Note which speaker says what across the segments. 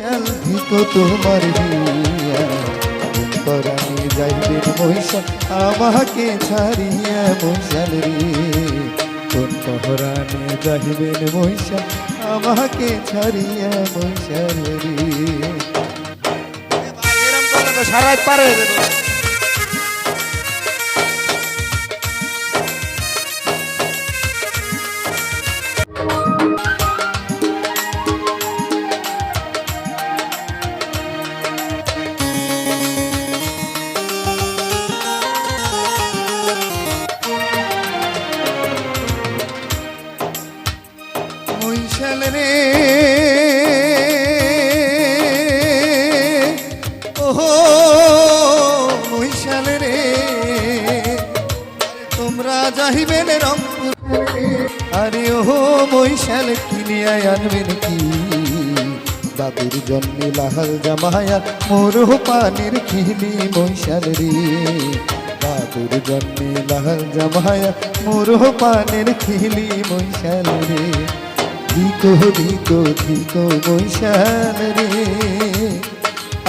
Speaker 1: মৈশাল ভিতো তোমার পরাণে যাইবেন মৈশাল আমাকে ছাড়িয়া মৈশাল রে। কোন পহরানে যাইবেন মৈশাল আমাকে ছাড়িয়া মৈশাল রে।
Speaker 2: সারাই পার।
Speaker 1: মৈশাল রে। ওহো মৈশাল রে। তোমরা যাইবেন রংপুর আরে ওহো মৈশাল কিনিয়া আনবেন কি? দাদুর জন্মে লাহাল জামায়া, মোর পানির খিলি মৈশাল রে। দাদুর জন্মে লাহাল জামায়া, মোর পানের খিলি মৈশাল রে। ধিকো ধিকো ধিকো মৈশাল রে।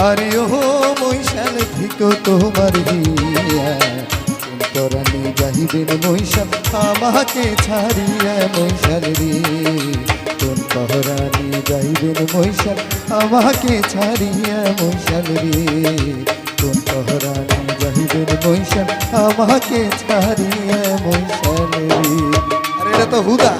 Speaker 1: আরে ও মৈশাল ধিকো তোমার হিয়া। পরাণে যাহিবেন মৈশাল আমাকে ছাড়িয়া মৈশাল রে। কোন পহরানি যাইবেন মৈশাল আমাকে ছাড়িয়া মৈশাল রে। কোন পহরানি যাইবেন মৈশাল আমাকে ছাড়িয়া মৈশাল রে।
Speaker 2: আর এটা তো হুদা।